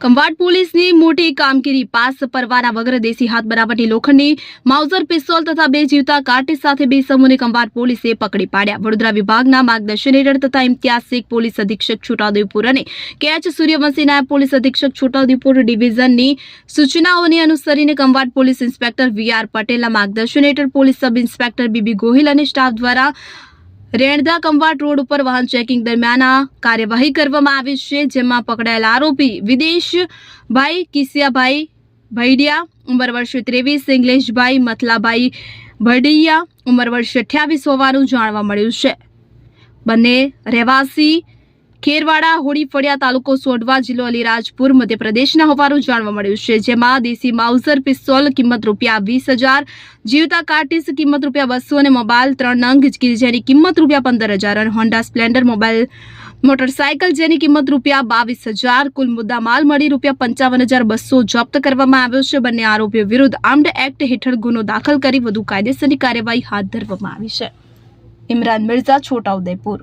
ખંભાત પોલીસની મોટી કામગીરી, પાસ પરવાના વગર દેશી હાથ બનાવટી લોખંડની માઉઝર પિસ્તોલ તથા બે જીવતા કાટી સાથે બે સમૂહને ખંભાટ પોલીસે પકડી પાડ્યા. વડોદરા વિભાગના માર્ગદર્શન હેઠળ તથા ઇમ્તિયાઝ શેખ પોલીસ અધિક્ષક છોટાઉદેપુર અને કેચ સૂર્યવંશી નાયબ પોલીસ અધિક્ષક છોટાઉદેપુર ડિવિઝનની સૂચનાઓને અનુસરીને Khambhat police inspector V R પટેલના માર્ગદર્શન હેઠળ police sub inspector BB Gohil અને સ્ટાફ દ્વારા રેણદા કંવાટ રોડ ઉપર વાહન ચેકિંગ દરમિયાન કાર્યવાહી કરવામાં આવી છે, જેમાં પકડાયેલા આરોપી વિદેશભાઈ કિસિયાભાઈ ભૈડિયા, ઉંમર વર્ષ ત્રેવીસ, ઇંગ્લેશભાઈ મથલાભાઈ ભડિયા ઉંમર વર્ષ અઠ્યાવીસ હોવાનું જાણવા મળ્યું છે. બંને રહેવાસી ખેરવાડા હોળી ફળિયા તાલુકો સોઢવા જિલ્લો અલીરાજપુર, મધ્યપ્રદેશના હોવાનું જાણવા મળ્યું છે. જેમાં દેશી માઉઝર પિસ્તોલ કિંમત રૂપિયા વીસ હજાર, જીવતા કાર્ટિસ કિંમત રૂપિયા બસો અને મોબાઈલ ત્રણ નંગ જેની કિંમત રૂપિયા પંદર હજાર અને હોન્ડા સ્પ્લેન્ડર મોબાઈલ મોટરસાયકલ જેની કિંમત રૂપિયા બાવીસ હજાર, કુલ મુદ્દા માલ મળી રૂપિયા પંચાવન હજાર બસો જપ્ત કરવામાં આવ્યો છે. બંને આરોપીઓ વિરુદ્ધ આર્મ્ડ એક્ટ હેઠળ ગુનો દાખલ કરી વધુ કાયદેસરની કાર્યવાહી હાથ ધરવામાં આવી છે. ઇમરાન મિર્ઝા છોટાઉદેપુર